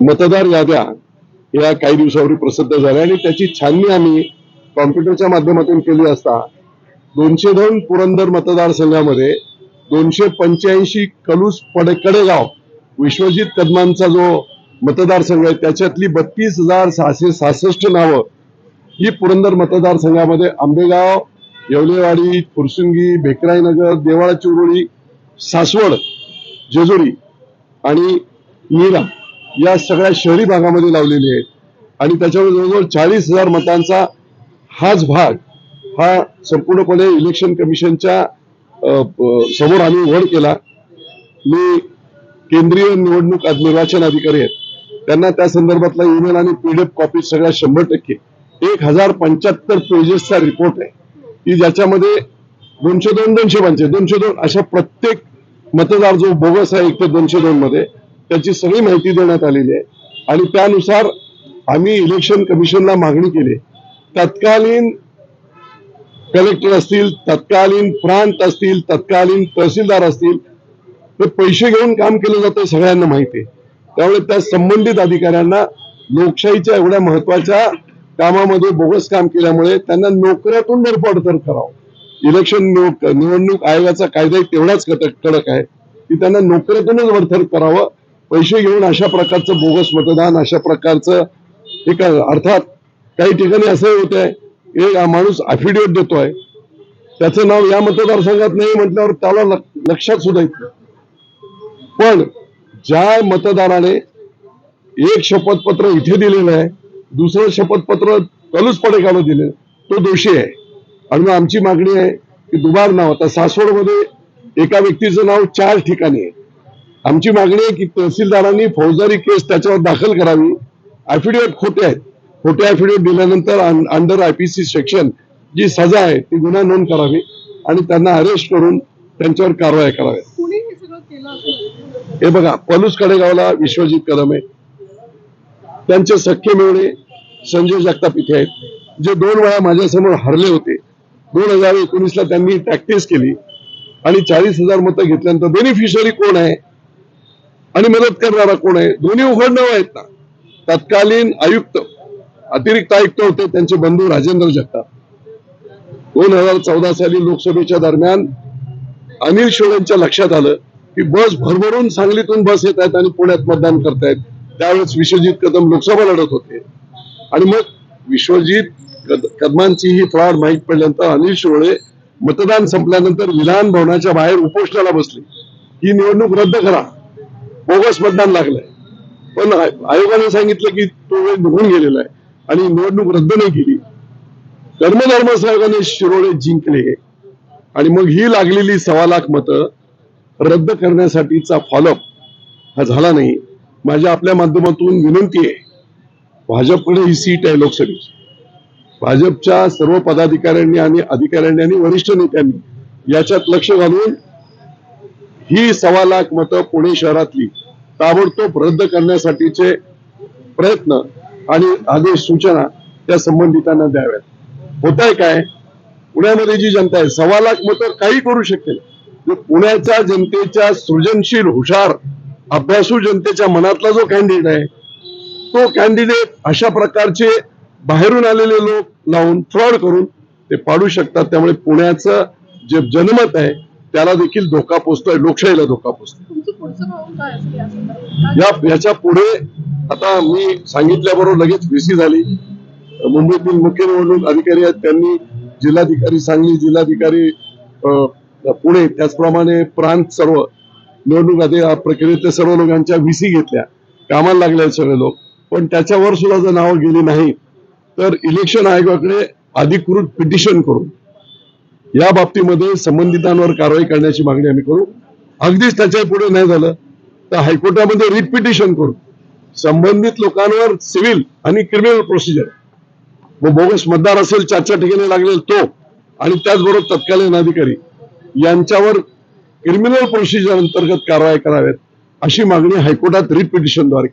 मतदार याद्या या काही दिवसापूर्वी प्रसिद्ध झाल्या आणि त्याची छाननी आम्ही कॉम्प्युटरच्या माध्यमातून केली असता दोनशे दोन पुरंदर मतदारसंघामध्ये दोनशे पंच्याऐंशी कलूस पडे कडेगाव विश्वजित कदमांचा जो मतदारसंघ आहे त्याच्यातली बत्तीस हजार सहाशे सहासष्ट नावं ही पुरंदर मतदारसंघामध्ये आंबेगाव येवलेवाडी फुरसुंगी भेकराईनगर देवाळा चिरोळी सासवड जेजुरी आणि नीरा या सगळ्या शहरी भागामध्ये लावलेली आहेत. आणि त्याच्यावर जवळजवळ चाळीस हजार मतांचा हाच भाग हा संपूर्णपणे इलेक्शन कमिशनच्या समोर आम्ही वड केला. मी केंद्रीय निवडणूक आज निर्वाचन अधिकारी आहेत. त्यांना त्या संदर्भातला ईमेल आणि पीडीएफ कॉपी सगळ्या शंभर टक्के. एक हजार पंच्याहत्तर पेजेसचा रिपोर्ट आहे. की ज्याच्यामध्ये दोनशे दोन दोनशे पंचे दोनशे दोन अशा प्रत्येक मतदार जो बोगस आहे एक ते दोनशे दोन मध्ये त्याची सगळी माहिती देण्यात आलेली आहे. आणि त्यानुसार आम्ही इलेक्शन कमिशनला मागणी केली. तत्कालीन कलेक्टर असतील तत्कालीन प्रांत असतील तत्कालीन तहसीलदार असतील ते पैसे घेऊन काम केलं जातं सगळ्यांना माहिती आहे. त्यामुळे त्या संबंधित अधिकाऱ्यांना लोकशाहीच्या एवढ्या महत्त्वाच्या कामामध्ये बोगस काम केल्यामुळे त्यांना नोकऱ्यातून बडतर करावं. इलेक्शन निवडणूक आयोगाचा कायदा तेवढाच कडक आहे की त्यांना नोकऱ्यातूनच बडतर करावं. पैसे घेऊन अशा प्रकारचं बोगस मतदान अशा प्रकारचं एक अर्थात काही ठिकाणी असं होत आहे एक माणूस अफिडेव्हिट देतोय. त्याचं नाव या मतदारसंघात नाही म्हटल्यावर त्याला लक्षात सुद्धा येत पण ज्या मतदाराने एक शपथपत्र इथे दिलेलं आहे दुसरं शपथपत्र कलूच पडेगावला दिलेलं तो दोषी आहे. आणि आमची मागणी आहे की दुबार नाव आता सासवडमध्ये एका व्यक्तीचं नाव चार ठिकाणी आहे. आमची मागणी आहे की तहसीलदारांनी फौजदारी केस त्याच्यावर दाखल करावी. ऍफिडेव्हिट खोटे आहेत. खोटे ऍफिडेव्हिट दिल्यानंतर अंडर आयपीसी सेक्शन जी सजा आहे ती गुन्हा नोंद करावी आणि त्यांना अरेस्ट करून त्यांच्यावर कारवाई कराव्या. कुणी हे हे बघा पलूस कडेगावला विश्वजित कदम आहे. त्यांचे सख्खे मिळणे संजय जगताप इथे आहेत जे दोन वेळा माझ्यासमोर हरले होते. दोन हजार एकोणीसला त्यांनी प्रॅक्टिस केली आणि चाळीस हजार मतं घेतल्यानंतर बेनिफिशरी कोण आहे? आणि मदत करणारा कोण आहे? दोन्ही उघड आहेत ना. तत्कालीन आयुक्त अतिरिक्त आयुक्त होते त्यांचे बंधू राजेंद्र जगताप. दोन हजार चौदा साली लोकसभेच्या दरम्यान अनिल शेळेंच्या लक्षात आलं की बस भरभरून सांगलीतून बस येत आहेत आणि पुण्यात मतदान करतायत. त्यावेळेस विश्वजित कदम लोकसभा लढत होते. आणि मग विश्वजित कद- कदमांची ही फ्रॉड माहीत पडल्यानंतर अनिल शोळे मतदान संपल्यानंतर विधान भवनाच्या बाहेर उपोषणाला बसले. ही निवडणूक रद्द करा. बोगस मतदान लागलंय. पण आयोगाने सांगितलं की तो वेळ निघून गेलेला आहे आणि निवडणूक रद्द नाही केली. धर्मधर्म आयोगाने शिरोळे जिंकले. आणि मग ही लागलेली सव्वा लाख मतं रद्द करण्यासाठीचा फॉलोअप हा झाला नाही. माझ्या आपल्या माध्यमातून विनंती आहे भाजपकडे ही सीट आहे लोकसभेची. भाजपच्या सर्व पदाधिकाऱ्यांनी आणि अधिकाऱ्यांनी आणि वरिष्ठ नेत्यांनी याच्यात लक्ष घालून ही सव्वा लाख मतं पुणे शहरातली ताबडतोब रद्द करण्यासाठीचे प्रयत्न आणि आदेश सूचना त्या संबंधितांना द्याव्यात. होत आहे काय? पुण्यामध्ये जी जनता आहे सव्वा लाख मतं काही करू शकते पुण्याच्या जनतेच्या सृजनशील हुशार अभ्यासू जनतेच्या मनातला जो कॅन्डिडेट आहे तो कॅन्डिडेट अशा प्रकारचे बाहेरून आलेले लोक लावून फ्रॉड करून ते पाडू शकतात. त्यामुळे पुण्याचं जे जनमत आहे त्याला देखील धोका पोचतोय लोकशाहीला धोका पोचतोय. या याच्यापुढे आता मी सांगितल्याबरोबर लगेच व्हीसी झाली. मुंबईतील मुख्य निवडणूक अधिकारी आहेत त्यांनी जिल्हाधिकारी सांगली जिल्हाधिकारी पुणे त्याचप्रमाणे प्रांत सर्व निवडणूक अधिकारी प्रक्रियेतल्या सर्व लोकांच्या व्हीसी घेतल्या. कामाला लागले सगळे लोक. पण त्याच्यावर सुद्धा जर नावं गेली नाही तर इलेक्शन आयोगाकडे अधिकृत पिटिशन करून या बाबतीमध्ये संबंधितांवर कारवाई करण्याची मागणी आम्ही करू. अगदीच त्याच्या पुढे नाही झालं तर हायकोर्टामध्ये रिट पिटिशन करू. संबंधित लोकांवर सिव्हिल आणि क्रिमिनल प्रोसिजर मग बोगस मतदार असेल चारच्या ठिकाणी लागलेला तो आणि त्याचबरोबर तत्कालीन अधिकारी यांच्यावर क्रिमिनल प्रोसिजर अंतर्गत कारवाई कराव्यात अशी मागणी हायकोर्टात रिट पिटिशनद्वारे